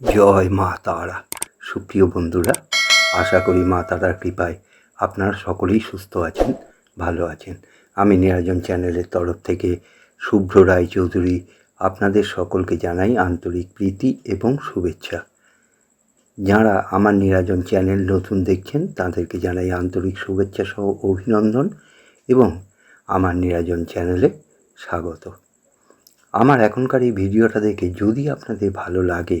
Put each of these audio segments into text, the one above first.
জয় মা তারা। সুপ্রিয় বন্ধুরা, আশা করি মা তারার কৃপায় আপনারা সকলেই সুস্থ আছেন, ভালো আছেন। আমি নিরাজন চ্যানেলের তরফ থেকে শুভ্র রায় চৌধুরী আপনাদের সকলকে জানাই আন্তরিক প্রীতি এবং শুভেচ্ছা। যারা আমার নিরাজন চ্যানেল নতুন দেখছেন, তাদেরকে জানাই আন্তরিক শুভেচ্ছা সহ অভিনন্দন এবং আমার নিরাজন চ্যানেলে স্বাগত। আমার এখনকার এই ভিডিওটা দেখে যদি আপনাদের ভালো লাগে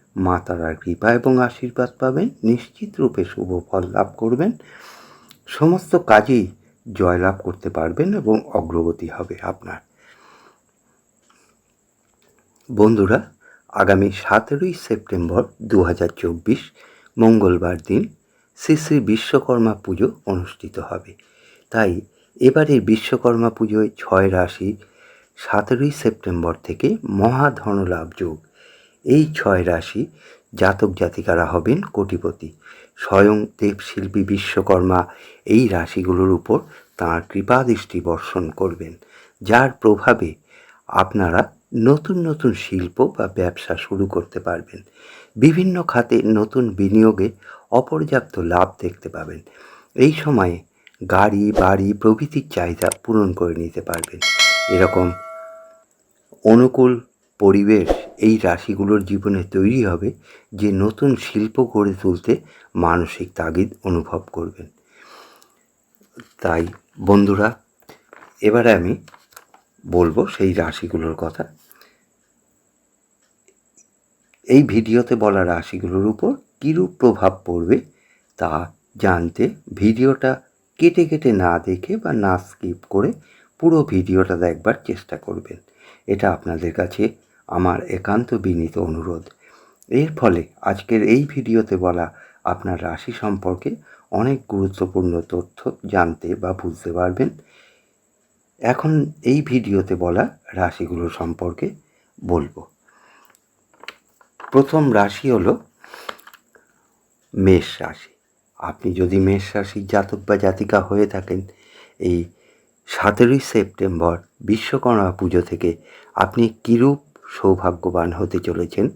মা তারার কৃপা এবং আশীর্বাদ পাবেন, নিশ্চিত রূপে শুভ ফল লাভ করবেন, সমস্ত কাজেই জয়লাভ করতে পারবেন এবং অগ্রগতি হবে আপনার। বন্ধুরা, আগামী সতেরোই সেপ্টেম্বর দু হাজার চব্বিশ, মঙ্গলবার দিন শ্রী শ্রী বিশ্বকর্মা পুজো অনুষ্ঠিত হবে। তাই এবারের বিশ্বকর্মা পুজোয় ছয় রাশি সতেরোই সেপ্টেম্বর থেকে মহাধনলাভ যোগ এই ছয় রাশি জাতক জাতিকারা হবেন কোটিপতি। স্বয়ং দেবশিল্পী বিশ্বকর্মা এই রাশিগুলোর উপর তাঁর কৃপাদৃষ্টি বর্ষণ করবেন, যার প্রভাবে আপনারা নতুন নতুন শিল্প বা ব্যবসা শুরু করতে পারবেন। বিভিন্ন খাতে নতুন বিনিয়োগে অপর্যাপ্ত লাভ দেখতে পাবেন। এই সময়ে গাড়ি, বাড়ি প্রভৃতির চাহিদা পূরণ করে নিতে পারবেন। এরকম অনুকূল পরিবেশ এই রাশিগুলোর জীবনে তৈরি হবে যে নতুন শিল্প গড়ে তুলতে মানসিক তাগিদ অনুভব করবেন। তাই বন্ধুরা, এবারে আমি বলব সেই রাশিগুলোর কথা। এই ভিডিওতে বলা রাশিগুলোর উপর কীরূপ প্রভাব পড়বে তা জানতে ভিডিওটা কেটে কেটে না দেখে বা না স্কিপ করে পুরো ভিডিওটা দেখবার চেষ্টা করবেন। এটা আপনাদের কাছে আমার একান্ত বিনীত অনুরোধ। এর ফলে আজকের এই ভিডিওতে বলা আপনার রাশি সম্পর্কে অনেক গুরুত্বপূর্ণ তথ্য জানতে বা বুঝতে পারবেন। এখন এই ভিডিওতে বলা রাশিগুলো সম্পর্কে বলব। প্রথম রাশি হলো মেষ রাশি। আপনি যদি মেষ রাশির জাতক বা জাতিকা হয়ে থাকেন, এই সতেরোই সেপ্টেম্বর বিশ্বকর্মা পুজো থেকে আপনি কীরূপ সৌভাগ্যবান হতে চলেছেন।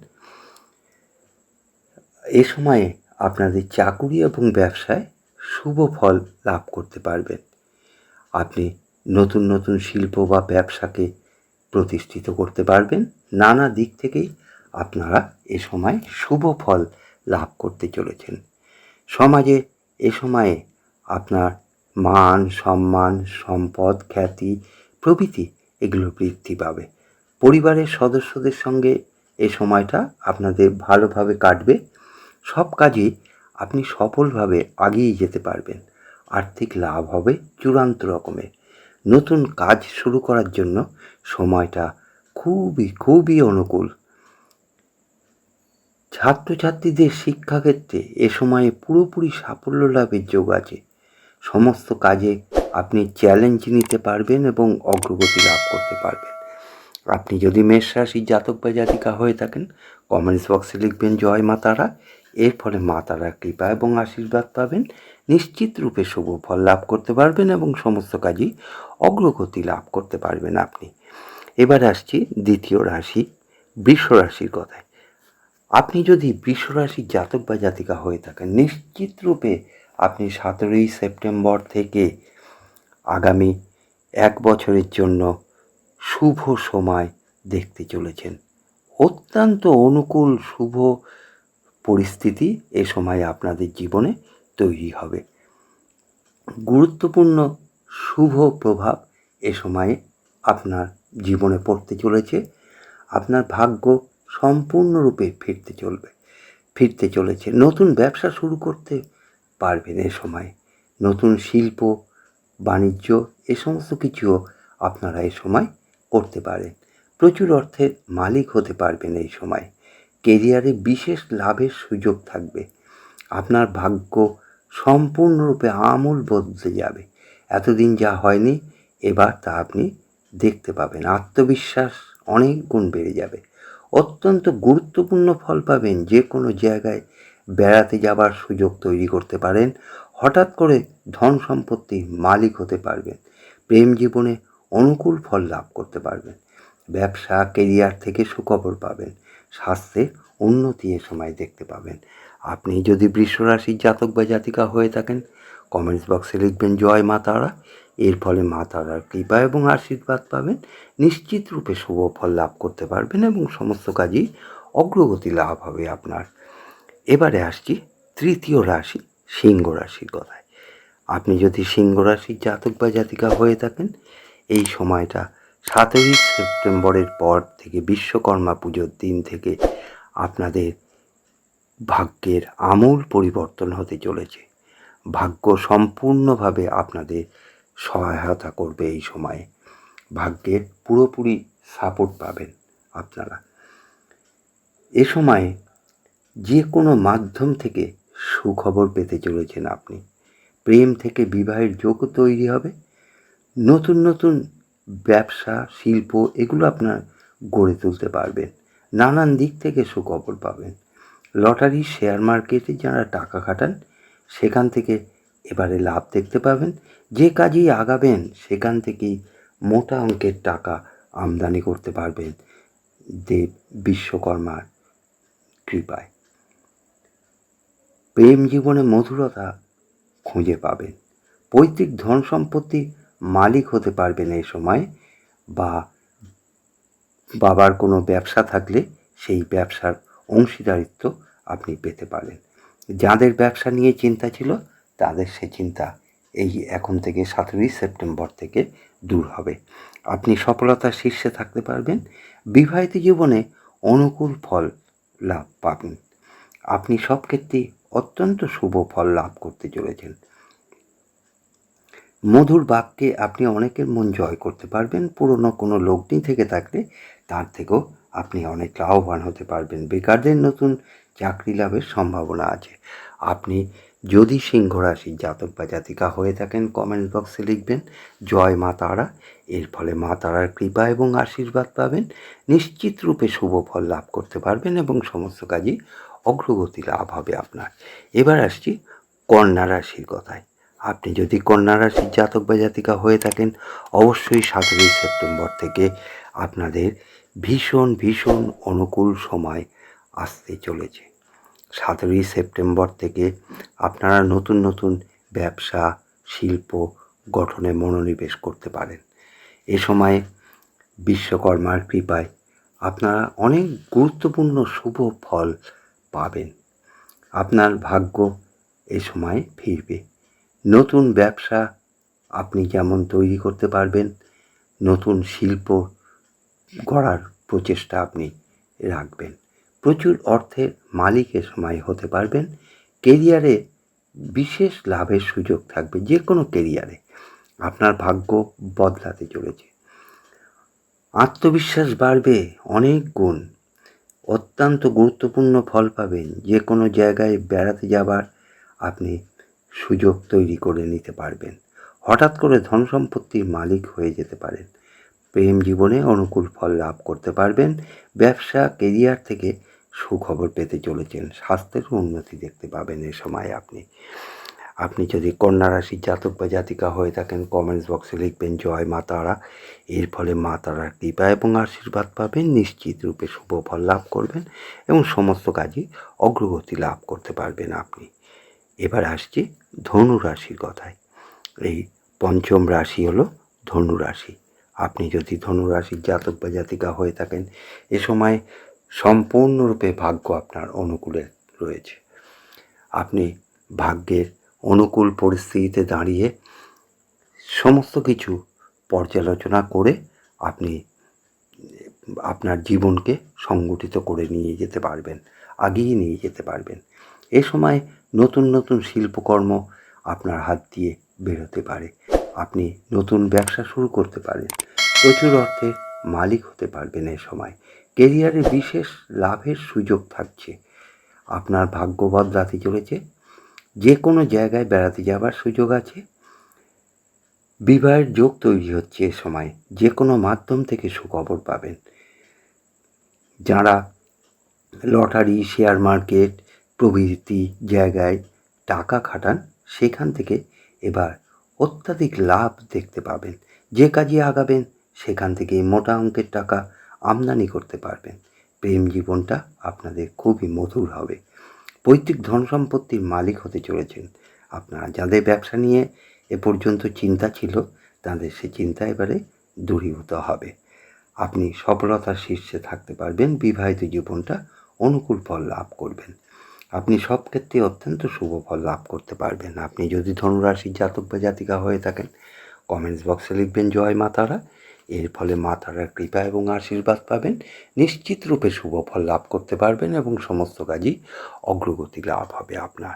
এ সময়ে আপনাদের চাকুরি এবং ব্যবসায় শুভ ফল লাভ করতে পারবেন। আপনি নতুন নতুন শিল্প বা ব্যবসাকে প্রতিষ্ঠিত করতে পারবেন। নানা দিক থেকেই আপনারা এ সময় শুভ ফল লাভ করতে চলেছেন। সমাজে এ সময়ে আপনার মান, সম্মান, সম্পদ, খ্যাতি প্রভৃতি এগুলো বৃদ্ধি পাবে। পরিবারের সদস্যদের সঙ্গে এ সময়টা আপনাদের ভালোভাবে কাটবে। সব কাজে আপনি সফলভাবে আগিয়ে যেতে পারবেন। আর্থিক লাভ হবে চূড়ান্ত রকমের নতুন কাজ শুরু করার জন্য সময়টা খুবই খুবই অনুকূল। ছাত্রছাত্রীদের শিক্ষাক্ষেত্রে এ সময়ে পুরোপুরি সাফল্য লাভের যোগ আছে। সমস্ত কাজে আপনি চ্যালেঞ্জ নিতে পারবেন এবং অগ্রগতি লাভ করতে পারবেন। আপনি যদি মেষ রাশির জাতক বা জাতিকা হয়ে থাকেন কমেন্টস বক্সে লিখবেন, জয় মা তারা। এর ফলে মা তারার কৃপা এবং আশীর্বাদ পাবেন। নিশ্চিত রূপে শুভ ফল লাভ করতে পারবেন এবং সমস্ত কাজই অগ্রগতি লাভ করতে পারবেন আপনি। এবার আসছি দ্বিতীয় রাশি, বৃষ রাশির কথায়। আপনি যদি বৃষ রাশির জাতক বা জাতিকা হয়ে থাকেন, নিশ্চিত রূপে আপনি সতেরোই সেপ্টেম্বর থেকে আগামী এক বছরের জন্য শুভ সময় দেখতে চলেছেন। অত্যন্ত অনুকূল শুভ পরিস্থিতি এ সময় আপনাদের জীবনে তৈরি হবে। গুরুত্বপূর্ণ শুভ প্রভাব এ সময়ে আপনার জীবনে পড়তে চলেছে। আপনার ভাগ্য সম্পূর্ণরূপে ফিরতে চলবে, ফিরতে চলেছে। নতুন ব্যবসা শুরু করতে পারবেন এ সময়। নতুন শিল্প, বাণিজ্য এ সমস্ত কিছুও আপনারা এ সময় করতে পারেন প্রচুর অর্থের মালিক হতে পারবেন এই সময়। কেরিয়ারে বিশেষ লাভের সুযোগ থাকবে। আপনার ভাগ্য সম্পূর্ণরূপে আমূল বদলে যাবে। এতদিন যা হয়নি, এবার তা আপনি দেখতে পাবেন। আত্মবিশ্বাস অনেক গুণ বেড়ে যাবে। অত্যন্ত গুরুত্বপূর্ণ ফল পাবেন যে কোনো জায়গায় বেড়াতে যাবার সুযোগ তৈরি করতে পারেন। হঠাৎ করে ধন সম্পত্তির মালিক হতে পারবেন। প্রেম জীবনে অনুকূল ফল লাভ করতে পারবেন। ব্যবসা কেরিয়ার থেকে সুখবর পাবেন। স্বাস্থ্যে উন্নতি এ সময় দেখতে পাবেন। আপনি যদি বৃষরাশির জাতক বা জাতিকা হয়ে থাকেন কমেন্টস বক্সে লিখবেন, জয় মা তারা। এর ফলে মা তারার কৃপা এবং আশীর্বাদ পাবেন। নিশ্চিত রূপে শুভ ফল লাভ করতে পারবেন এবং সমস্ত কাজেই অগ্রগতি লাভ হবে আপনার। এবারে আসছি তৃতীয় রাশি, সিংহ রাশির কথায়। আপনি যদি সিংহ রাশির জাতক বা জাতিকা হয়ে থাকেন এই সময়টা, সাতই সেপ্টেম্বরের পর থেকে বিশ্বকর্মা পুজোর দিন থেকে আপনাদের ভাগ্যের আমূল পরিবর্তন হতে চলেছে। ভাগ্য সম্পূর্ণভাবে আপনাদের সহায়তা করবে এই সময়ে। ভাগ্যের পুরোপুরি সাপোর্ট পাবেন আপনারা। এ সময়ে যে কোনো মাধ্যম থেকে সুখবর পেতে চলেছেন আপনি। প্রেম থেকে বিবাহের যোগ তৈরি হবে। নতুন নতুন ব্যবসা, শিল্প, এগুলো আপনার গড়ে তুলতে পারবেন। নানান দিক থেকে সুখবর পাবেন। লটারি, শেয়ার মার্কেটে যারা টাকা খাটান, সেখান থেকে এবারে লাভ দেখতে পাবেন। যে কাজেই আগাবেন, সেখান থেকেই মোটা অঙ্কের টাকা আমদানি করতে পারবেন দেব বিশ্বকর্মার কৃপায়। প্রেম জীবনে মধুরতা খুঁজে পাবেন। পৈতৃক ধন সম্পত্তি মালিক হতে পারবেন এই সময় বা বাবার কোনো ব্যবসা থাকলে সেই ব্যবসার অংশীদারিত্ব আপনি পেতে পারেন যাদের ব্যবসা নিয়ে চিন্তা ছিল, তাদের সে চিন্তা এই এখন থেকে সতেরোই সেপ্টেম্বর থেকে দূর হবে। আপনি সফলতার শীর্ষে থাকতে পারবেন। বিবাহিত জীবনে অনুকূল ফল লাভ পাবেন। আপনি সব ক্ষেত্রেই অত্যন্ত শুভ ফল লাভ করতে চলেছেন। মধুর বাক্যে আপনি অনেকের মন জয় করতে পারবেন, পুরনো কোনো লগ্নি থেকে থাকলে তার থেকেও আপনি অনেক লাভবান হতে পারবেন। বেকারদের নতুন চাকরি লাভের সম্ভাবনা আছে। আপনি যদি সিংহ রাশির জাতক বা জাতিকা হয়ে থাকেন কমেন্ট বক্সে লিখবেন, জয় মা তারা। এর ফলে মা তারার কৃপা এবং আশীর্বাদ পাবেন। নিশ্চিত রূপে শুভ ফল লাভ করতে পারবেন এবং সমস্ত কাজই অগ্রগতি লাভ হবে আপনার। এবার আসছি কন্যা রাশির কথায়। আপনি যদি কন্যা রাশির জাতক বা জাতিকা হয়ে থাকেন, অবশ্যই সতেরোই সেপ্টেম্বর থেকে আপনাদের ভীষণ ভীষণ অনুকূল সময় আসতে চলেছে। সতেরোই সেপ্টেম্বর থেকে আপনারা নতুন নতুন ব্যবসা, শিল্প গঠনে মনোনিবেশ করতে পারেন। এ সময় বিশ্বকর্মার কৃপায় আপনারা অনেক গুরুত্বপূর্ণ শুভ ফল পাবেন। আপনার ভাগ্য এ সময় ফিরবে। নতুন ব্যবসা আপনি যেমন তৈরি করতে পারবেন? নতুন শিল্প গড়ার প্রচেষ্টা আপনি রাখবেন। প্রচুর অর্থের মালিক এ সময় হতে পারবেন। কেরিয়ারে বিশেষ লাভের সুযোগ থাকবে যে কোনো কেরিয়ারে। আপনার ভাগ্য বদলাতে চলেছে। আত্মবিশ্বাস বাড়বে অনেক গুণ। অত্যন্ত গুরুত্বপূর্ণ ফল পাবেন। যে কোনো জায়গায় বেড়াতে যাবার আপনি সুযোগ তৈরি করে নিতে পারবেন। হঠাৎ করে ধন সম্পত্তির মালিক হয়ে যেতে পারেন। প্রেম জীবনে অনুকূল ফল লাভ করতে পারবেন। ব্যবসা, কেরিয়ার থেকে সুখবর পেতে চলেছেন। স্বাস্থ্যের উন্নতি দেখতে পাবেন এ সময় আপনি। আপনি যদি কন্যা রাশির জাতক বা জাতিকা হয়ে থাকেন কমেন্টস বক্সে লিখবেন, জয় মা তারা। এর ফলে মা তারার কৃপা এবং আশীর্বাদ পাবেন, নিশ্চিত রূপে শুভ ফল লাভ করবেন এবং সমস্ত কাজে অগ্রগতি লাভ করতে পারবেন আপনি। এবার আসছি ধনু রাশির কথায়। এই পঞ্চম রাশি হলো ধনু রাশি। আপনি যদি ধনু রাশির জাতক বা জাতিকা হয়ে থাকেন, এ সময় সম্পূর্ণরূপে ভাগ্য আপনার অনুকূলে রয়েছে। আপনি ভাগ্যের অনুকূল পরিস্থিতিতে দাঁড়িয়ে সমস্ত কিছু পর্যালোচনা করে আপনি আপনার জীবনকে সংগঠিত করে নিয়ে যেতে পারবেন, আগিয়ে নিয়ে যেতে পারবেন। এ সময় নতুন নতুন শিল্পকর্ম আপনার হাত দিয়ে বেরোতে পারে। আপনি নতুন ব্যবসা শুরু করতে পারেন। প্রচুর অর্থের মালিক হতে পারবেন এ সময়। কেরিয়ারে বিশেষ লাভের সুযোগ থাকছে। আপনার ভাগ্য বদলাতে চলেছে। যে কোনো জায়গায় বেড়াতে যাবার সুযোগ আছে। বিবাহের যোগ তৈরি হচ্ছে এ সময়। যে কোনো মাধ্যম থেকে সুখবর পাবেন। যারা লটারি, শেয়ার মার্কেট প্রভৃতি জায়গায় টাকা খাটান, সেখান থেকে এবার অত্যাধিক লাভ দেখতে পাবেন। যে কাজে আগাবেন, সেখান থেকে মোটা অঙ্কের টাকা আমদানি করতে পারবেন। প্রেম জীবনটা আপনাদের খুবই মধুর হবে। পৈতৃক ধন সম্পত্তির মালিক হতে চলেছেন। আপনারা যাদের ব্যবসা নিয়ে এ পর্যন্ত চিন্তা ছিল, তাদের সে চিন্তা এবারে দূরীভূত হবে। আপনি সফলতার শীর্ষে থাকতে পারবেন, বিবাহিত জীবনটা অনুকূল ফল লাভ করবেন। আপনি সব ক্ষেত্রে অত্যন্ত শুভ ফল লাভ করতে পারবেন। আপনি যদি ধনুরাশির জাতক বা জাতিকা হয়ে থাকেন কমেন্টস বক্সে লিখবেন, জয় মাতারা এর ফলে মা তারার কৃপা এবং আশীর্বাদ পাবেন। নিশ্চিত রূপে শুভ ফল লাভ করতে পারবেন এবং সমস্ত কাজই অগ্রগতি লাভ হবে আপনার।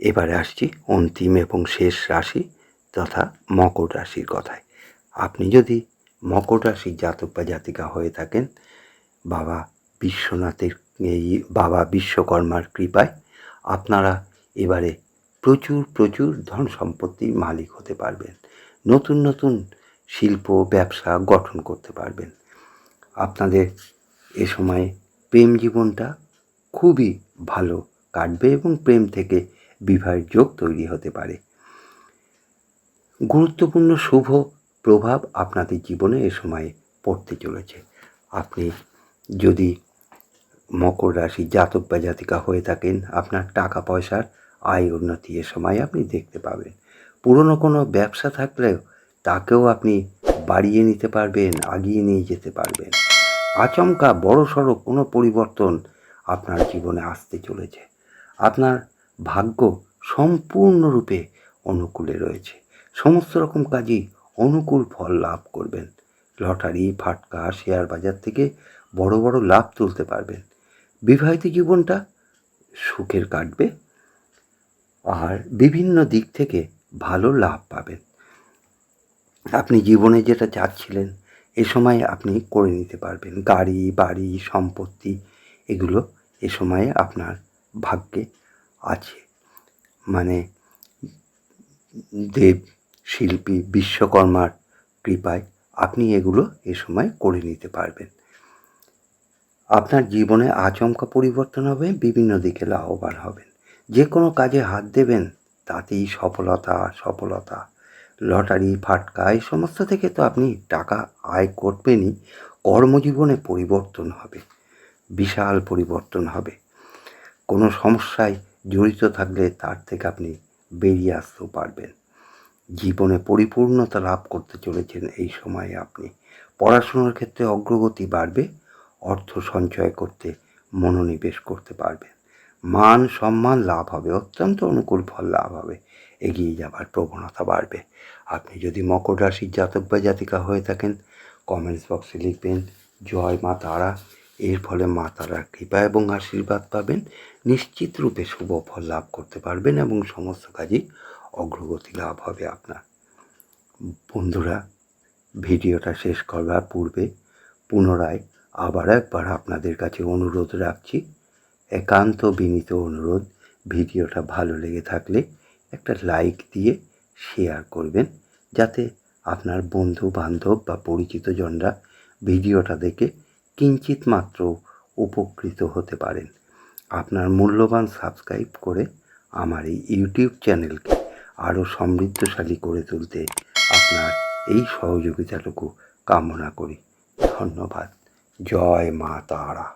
এবারে আসছি অন্তিম এবং শেষ রাশি তথা মকর রাশির কথায়। আপনি যদি মকর রাশির জাতক বা জাতিকা হয়ে থাকেন, বাবা বিশ্বনাথের এই বাবা বিশ্বকর্মার কৃপায় আপনারা এবারে প্রচুর প্রচুর ধন সম্পত্তির মালিক হতে পারবেন। নতুন নতুন শিল্প, ব্যবসা গঠন করতে পারবেন। আপনাদের এ সময় প্রেম জীবনটা খুবই ভালো কাটবে এবং প্রেম থেকে বিবাহের যোগ তৈরি হতে পারে। গুরুত্বপূর্ণ শুভ প্রভাব আপনাদের জীবনে এ সময় পড়তে চলেছে। আপনি যদি মকর রাশি জাতক বা জাতিকা হয়ে থাকেন। আপনার টাকা পয়সার আয় উন্নতি এ সময় আপনি দেখতে পাবেন। পুরনো কোনো ব্যবসা থাকলেও তাকেও আপনি বাড়িয়ে নিতে পারবেন, আগিয়ে নিয়ে যেতে পারবেন। আচমকা বড় সড়ো কোনো পরিবর্তন আপনার জীবনে আসতে চলেছে। আপনার ভাগ্য সম্পূর্ণরূপে অনুকূলে রয়েছে। সমস্ত রকম কাজই অনুকূল ফল লাভ করবেন। লটারি, ফাটকা, শেয়ার বাজার থেকে বড় বড় লাভ তুলতে পারবেন। বিবাহিত জীবনটা সুখের কাটবে আর বিভিন্ন দিক থেকে ভালো লাভ পাবেন আপনি জীবনে যেটা চাচ্ছিলেন, এ সময় আপনি করে নিতে পারবেন। গাড়ি, বাড়ি, সম্পত্তি, এগুলো এ সময়ে আপনার ভাগ্যে আছে। মানে দেব, শিল্পী, বিশ্বকর্মার কৃপায় আপনি এগুলো এ সময় করে নিতে পারবেন। আপনার জীবনে আচমকা পরিবর্তন হবে, বিভিন্ন দিকে লাভবান হবেন। যে কোনো কাজে হাত দেবেন, তাতেই সফলতা সফলতা। লটারি, ফাটকা, এই সমস্ত থেকে তো আপনি টাকা আয় করবেনই, কর্মজীবনে পরিবর্তন হবে, বিশাল পরিবর্তন হবে। কোনো সমস্যায় জড়িত থাকলে তার থেকে আপনি বেরিয়ে আসতেও পারবেন। জীবনে পরিপূর্ণতা লাভ করতে চলেছেন এই সময়ে আপনি। পড়াশোনার ক্ষেত্রে অগ্রগতি বাড়বে অর্থ সঞ্চয় করতে, মনোনিবেশ করতে পারবেন। মান, সম্মান লাভ হবে, অত্যন্ত অনুকূল ফল লাভ হবে। এগিয়ে যাবার প্রবণতা বাড়বে। আপনি যদি মকর রাশির জাতক বা জাতিকা হয়ে থাকেন কমেন্টস বক্সে লিখবেন, জয় মা তারা। এর ফলে মা তারার কৃপা এবং আশীর্বাদ পাবেন। নিশ্চিত রূপে শুভ ফল লাভ করতে পারবেন এবং সমস্ত কাজই অগ্রগতি লাভ হবে আপনার। বন্ধুরা, ভিডিওটা শেষ করবার পূর্বে পুনরায় আবার একবার আপনাদের কাছে অনুরোধ রাখছি, একান্ত বিনীত অনুরোধ, ভিডিওটা ভালো লেগে থাকলে একটা লাইক দিয়ে শেয়ার করবেন, যাতে আপনার বন্ধু বান্ধব বা পরিচিত জনরা ভিডিওটা দেখে কিঞ্চিত মাত্র উপকৃত হতে পারেন। আপনার মূল্যবান সাবস্ক্রাইব করে আমার এই ইউটিউব চ্যানেলকে আরও সমৃদ্ধশালী করে তুলতে আপনার এই সহযোগিতাটুকু কামনা করি। ধন্যবাদ। জয় মা তারা।